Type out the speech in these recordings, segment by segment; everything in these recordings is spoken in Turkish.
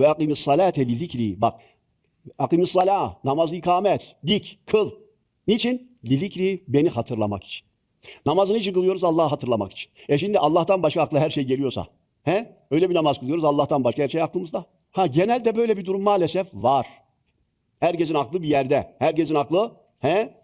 Ve akimis salate li zikri. Bak. Akimis salah. Namazı ikamet. Dik. Kıl. Niçin? Li zikri. Beni hatırlamak için. Namazını için kılıyoruz Allah'ı hatırlamak için. E şimdi Allah'tan başka akla her şey geliyorsa. He? Öyle bir namaz kılıyoruz Allah'tan başka her şey aklımızda. Ha genelde böyle bir durum maalesef var. Herkesin aklı bir yerde. Herkesin aklı he?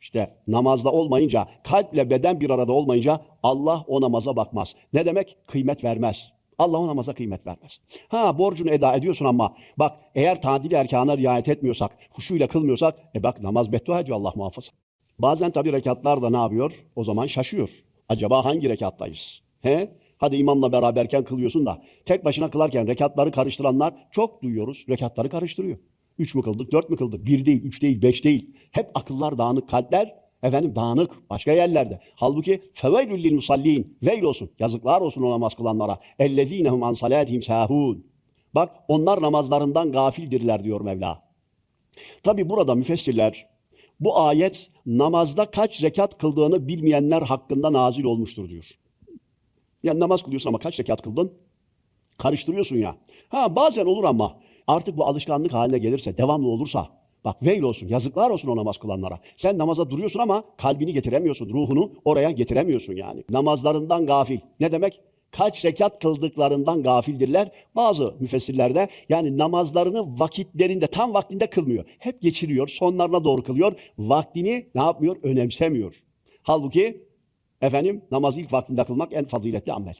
İşte namazda olmayınca, kalple beden bir arada olmayınca Allah o namaza bakmaz. Ne demek? Kıymet vermez. Allah o namaza kıymet vermez. Ha borcunu eda ediyorsun ama bak eğer tadil erkana riayet etmiyorsak, huşuyla kılmıyorsak, e bak namaz beddua ediyor Allah muhafaza. Bazen tabii rekatlar da ne yapıyor? O zaman şaşıyor. Acaba hangi rekattayız? He? Hadi imamla beraberken kılıyorsun da tek başına kılarken rekatları karıştıranlar çok duyuyoruz. Rekatları karıştırıyor. Üç mü kıldık, dört mü kıldık? Bir değil, üç değil, beş değil. Hep akıllar dağınık, kalpler efendim dağınık başka yerlerde. Halbuki feveylül lil musallin. Veil olsun, yazıklar olsun o namaz kılanlara. Ellezinehum an salatihim sahun. Bak onlar namazlarından gafildirler diyor Mevla. Tabi burada müfessirler bu ayet namazda kaç rekat kıldığını bilmeyenler hakkında nazil olmuştur diyor. Yani namaz kılıyorsun ama kaç rekat kıldın? Karıştırıyorsun ya. Ha bazen olur ama artık bu alışkanlık haline gelirse, devamlı olursa bak veil olsun, yazıklar olsun o namaz kılanlara. Sen namaza duruyorsun ama kalbini getiremiyorsun, ruhunu oraya getiremiyorsun yani. Namazlarından gafil. Ne demek? Kaç rekat kıldıklarından gafildirler. Bazı müfessirlerde yani namazlarını vakitlerinde, tam vaktinde kılmıyor. Hep geçiriyor, sonlarına doğru kılıyor. Vaktini ne yapmıyor? Önemsemiyor. Halbuki efendim namazı ilk vaktinde kılmak en faziletli amel.